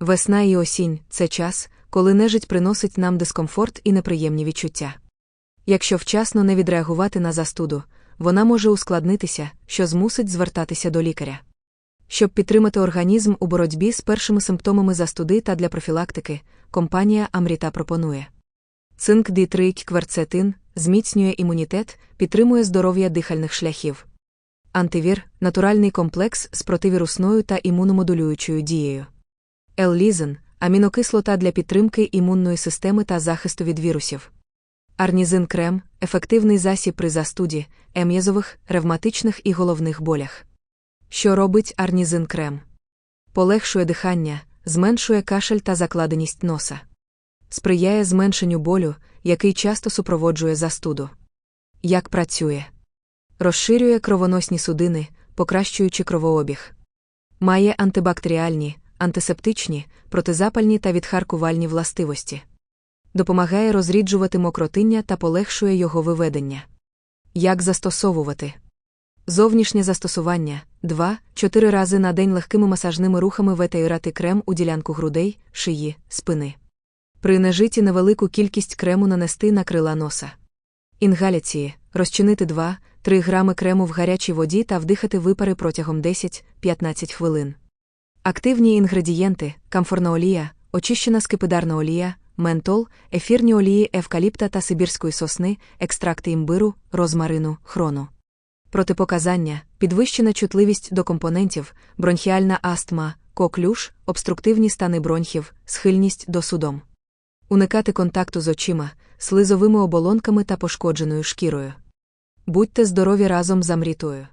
Весна і осінь це час, коли нежить приносить нам дискомфорт і неприємні відчуття. Якщо вчасно не відреагувати на застуду, вона може ускладнитися, що змусить звертатися до лікаря. Щоб підтримати організм у боротьбі з першими симптомами застуди та для профілактики, компанія Амріта пропонує цинк ді кверцетин зміцнює імунітет, підтримує здоров'я дихальних шляхів. Антивір натуральний комплекс з противірусною та імуномодулюючою дією. Л-лізен амінокислота для підтримки імунної системи та захисту від вірусів. Арнізин крем ефективний засіб при застуді, ем'язових, ревматичних і головних болях. Що робить арнізин крем? Полегшує дихання, зменшує кашель та закладеність носа. Сприяє зменшенню болю, який часто супроводжує застуду. Як працює? Розширює кровоносні судини, покращуючи кровообіг. Має антибактеріальні, антисептичні, протизапальні та відхаркувальні властивості. Допомагає розріджувати мокротиння та полегшує його виведення. Як застосовувати? Зовнішнє застосування 2-4 рази на день легкими масажними рухами ветеюрати крем у ділянку грудей, шиї, спини. При нежиті невелику кількість крему нанести на крила носа. Інгаляції розчинити 2-3 грами крему в гарячій воді та вдихати випари протягом 10-15 хвилин. Активні інгредієнти камфорна олія, очищена скипидарна олія, ментол, ефірні олії евкаліпта та сибірської сосни, екстракти імбиру, розмарину, хрону. Протипоказання, підвищена чутливість до компонентів, бронхіальна астма, коклюш, обструктивні стани бронхів, схильність до судом. Уникати контакту з очима, слизовими оболонками та пошкодженою шкірою. Будьте здорові разом з амрітою.